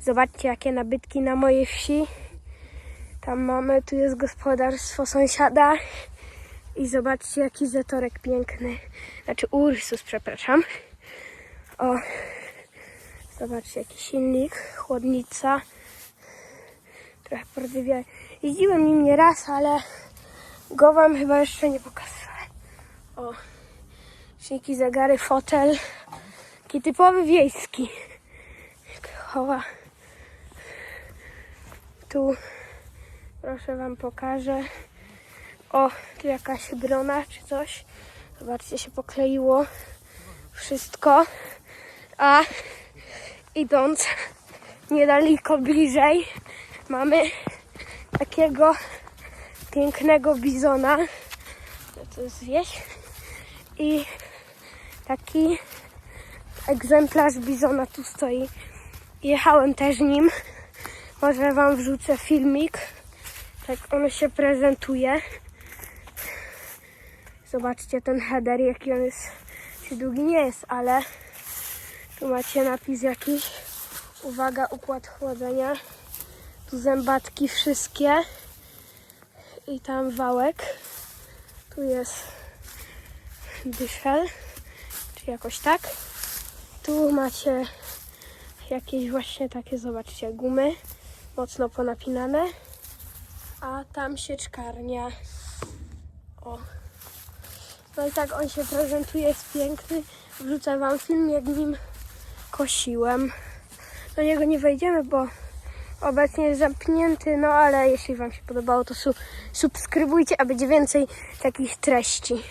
Zobaczcie, jakie nabytki na mojej wsi. Tam mamy, tu jest gospodarstwo sąsiada. I zobaczcie, jaki zatorek piękny. Znaczy Ursus, przepraszam. O, zobaczcie, jaki silnik, chłodnica. Trochę pordywia. Jeździłem nim nie raz, ale go wam chyba jeszcze nie pokazałem. O, silniki, zegary, fotel. Taki typowy wiejski. Chowa. Tu, proszę wam pokażę. O, tu jakaś brona czy coś. Zobaczcie, się pokleiło wszystko. A idąc niedaleko bliżej, mamy takiego pięknego bizona. To jest wieś. I taki egzemplarz bizona tu stoi. Jechałem też nim. Może wam wrzucę filmik. Tak on się prezentuje. Zobaczcie ten header, jaki on jest. Czy długi nie jest, ale tu macie napis jakiś. Uwaga, układ chłodzenia. Tu zębatki wszystkie. I tam wałek. Tu jest dyszel. Czy jakoś tak. Tu macie jakieś właśnie takie, zobaczcie, gumy. Mocno ponapinane. A tam sieczkarnia. O. No i tak on się prezentuje, jest piękny. Wrzucę wam film, jak nim kosiłem. Do niego nie wejdziemy, bo obecnie jest zamknięty, no ale jeśli wam się podobało, to su- subskrybujcie, a będzie więcej takich treści.